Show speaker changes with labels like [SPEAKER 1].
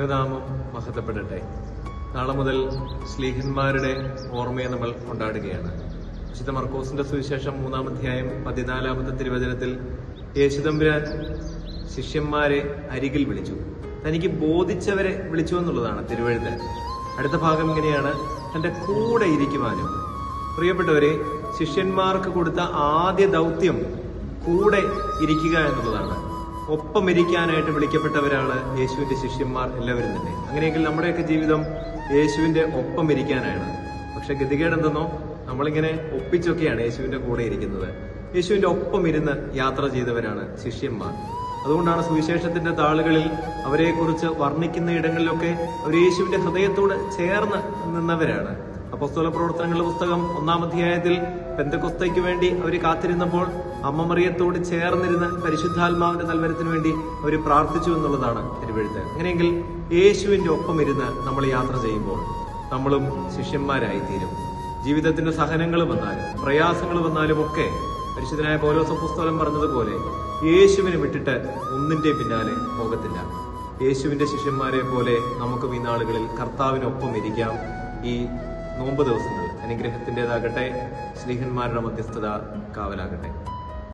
[SPEAKER 1] ദൈവനാമം മഹത്വപ്പെടട്ടെ. നാളെ മുതൽ സ്ലീഹന്മാരുടെ ഓർമ്മയെ നമ്മൾ കൊണ്ടാടുകയാണ്. വിശുദ്ധ മർക്കോസിന്റെ സുവിശേഷം മൂന്നാം അധ്യായം പതിനാലാമത്തെ തിരുവചനത്തിൽ യേശുദമ്പുരാൻ ശിഷ്യന്മാരെ അരികിൽ വിളിച്ചു. തനിക്ക് ബോധിച്ചവരെ വിളിച്ചു എന്നുള്ളതാണ് തിരുവഴുത്ത്. അടുത്ത ഭാഗം ഇങ്ങനെയാണ്. തന്റെ കൂടെ ഇരിക്കുവാനും. പ്രിയപ്പെട്ടവരെ ശിഷ്യന്മാർക്ക് കൊടുത്ത ആദ്യ ദൗത്യം കൂടെ ഇരിക്കുക എന്നുള്ളതാണ്. ഒപ്പം ഇരിക്കാനായിട്ട് വിളിക്കപ്പെട്ടവരാണ് യേശുവിന്റെ ശിഷ്യന്മാർ എല്ലാവരും തന്നെ. അങ്ങനെയെങ്കിൽ നമ്മുടെയൊക്കെ ജീവിതം യേശുവിന്റെ ഒപ്പം ഇരിക്കാനാണ് പക്ഷെ ഗതികേട് എന്തെന്നോ? നമ്മളിങ്ങനെ ഒപ്പിച്ചൊക്കെയാണ് യേശുവിന്റെ കൂടെ ഇരിക്കുന്നത്. യേശുവിന്റെ ഒപ്പം ഇരുന്ന് യാത്ര ചെയ്തവരാണ് ശിഷ്യന്മാർ. അതുകൊണ്ടാണ് സുവിശേഷത്തിന്റെ താളുകളിൽ അവരെക്കുറിച്ച് വർണിക്കുന്ന ഇടങ്ങളിലൊക്കെ അവർ യേശുവിന്റെ ഹൃദയത്തോട് ചേർന്ന് നിന്നവരാണ്. അപ്പസ്തോല പ്രവർത്തനങ്ങളുടെ പുസ്തകം ഒന്നാം അധ്യായത്തിൽ പെന്തക്കൊസ്തയ്ക്ക് വേണ്ടി അവർ കാത്തിരുന്നപ്പോൾ അമ്മമറിയത്തോട് ചേർന്നിരുന്ന് പരിശുദ്ധാത്മാവിന്റെ നൽവരത്തിന് വേണ്ടി അവർ പ്രാർത്ഥിച്ചു എന്നുള്ളതാണ് തിരുവഴുത്ത്. അങ്ങനെയെങ്കിൽ യേശുവിന്റെ ഒപ്പം ഇരുന്ന് നമ്മൾ യാത്ര ചെയ്യുമ്പോൾ നമ്മളും ശിഷ്യന്മാരായി തീരും ജീവിതത്തിന്റെ സഹനങ്ങൾ വന്നാലും പ്രയാസങ്ങൾ വന്നാലും ഒക്കെ പരിശുദ്ധനായ പോലോസ പുസ്തകം പറഞ്ഞതുപോലെ യേശുവിനെ വിട്ടിട്ട് ഒന്നിന്റെ പിന്നാലെ പോകത്തില്ല. യേശുവിന്റെ ശിഷ്യന്മാരെ പോലെ നമുക്കും ഈ നാളുകളിൽ കർത്താവിനൊപ്പം ഇരിക്കാം. ഈ നോമ്പ് ദിവസങ്ങൾ അനുഗ്രഹത്തിന്റെതാകട്ടെ സ്നേഹന്മാരുടെ മധ്യസ്ഥത കാവലാകട്ടെ.